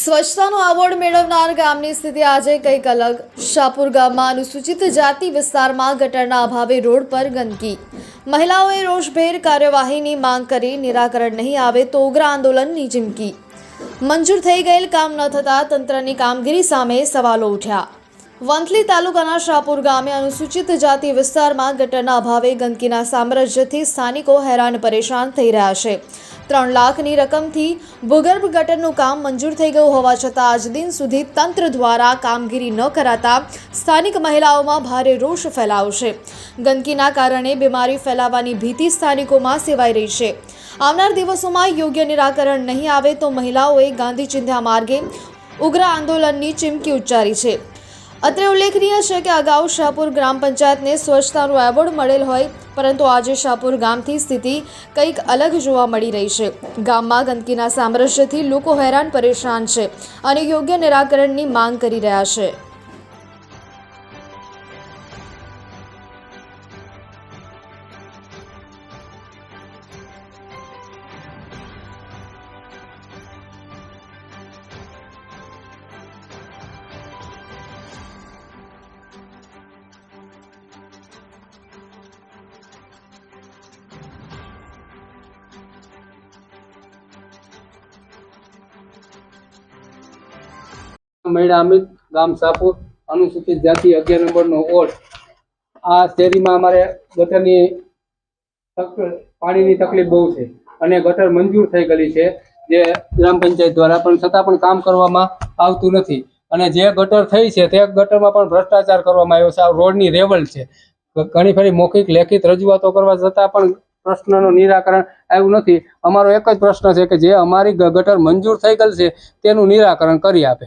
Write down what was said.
સ્વચ્છતાનો એવોર્ડ મેળવનાર ગામની સ્થિતિ આજે કંઈક અલગ. શાપુર ગામમાં અનુસૂચિત જાતિ વિસ્તારમાં ગટરના અભાવે રોડ પર ગંદકી. મહિલાઓએ રોષભેર કાર્યવાહીની માંગ કરી, નિરાકરણ નહીં આવે તો ઉગ્ર આંદોલનની ચીમકી. મંજૂર થઈ ગયેલ કામ ન થતાં તંત્રની કામગીરી સામે સવાલો ઉઠ્યા. વંથલી તાલુકાના શાપુર ગામે અનુસૂચિત જાતિ વિસ્તારમાં ગટરના અભાવે ગંદકીના સામ્રાજ્યથી સ્થાનિકો હેરાન પરેશાન થઈ રહ્યા છે. ત્રણ લાખની રકમથી ભૂગર્ભ ગટરનું કામ મંજૂર થઈ ગયું હોવા છતાં આજ દિન સુધી તંત્ર દ્વારા કામગીરી ન કરાતા સ્થાનિક મહિલાઓમાં ભારે રોષ ફેલાયો છે ગંદકીના કારણે બીમારી ફેલાવાની ભીતિ સ્થાનિકોમાં સેવાઈ રહી છે. આવનાર દિવસોમાં યોગ્ય નિરાકરણ નહીં આવે તો મહિલાઓએ ગાંધી ચિંધ્યા માર્ગે ઉગ્ર આંદોલનની ચીમકી ઉચ્ચારી છે. અત્રે ઉલ્લેખનીય છે કે અગાઉ શાહપુર ગ્રામ પંચાયતને સ્વચ્છતાનો એવોર્ડ મળેલ હોય પરંતુ આજે શાહપુર ગામથી સ્થિતિ કંઈક અલગ જોવા મળી રહી છે. ગામમાં ગંદકીના સામ્રાજ્યથી લોકો હેરાન પરેશાન છે અને યોગ્ય નિરાકરણની માંગ કરી રહ્યા છે. મહિલા અમિત, ગામ સાપુર, અનુસૂચિત જાતિ અગિયાર નંબરનો વોર્ડ આ શેરીમાં અમારે ગટરની પાણીની તકલીફ બહુ છે અને ગટર મંજૂર થઈ ગયેલી છે, જે ગ્રામ પંચાયત દ્વારા, પણ છતાં પણ કામ કરવામાં આવતું નથી. અને જે ગટર થઈ છે, તે ગટરમાં પણ ભ્રષ્ટાચાર કરવામાં આવ્યો છે. આ રોડની રેવલ છે. ઘણી ફરી મૌખિક, લેખિત રજૂઆતો કરવા છતાં પણ પ્રશ્નનું નિરાકરણ આવ્યું નથી. અમારો એક જ પ્રશ્ન છે કે જે અમારી ગટર મંજૂર થઈ ગયેલ છે, તેનું નિરાકરણ કરી આપે.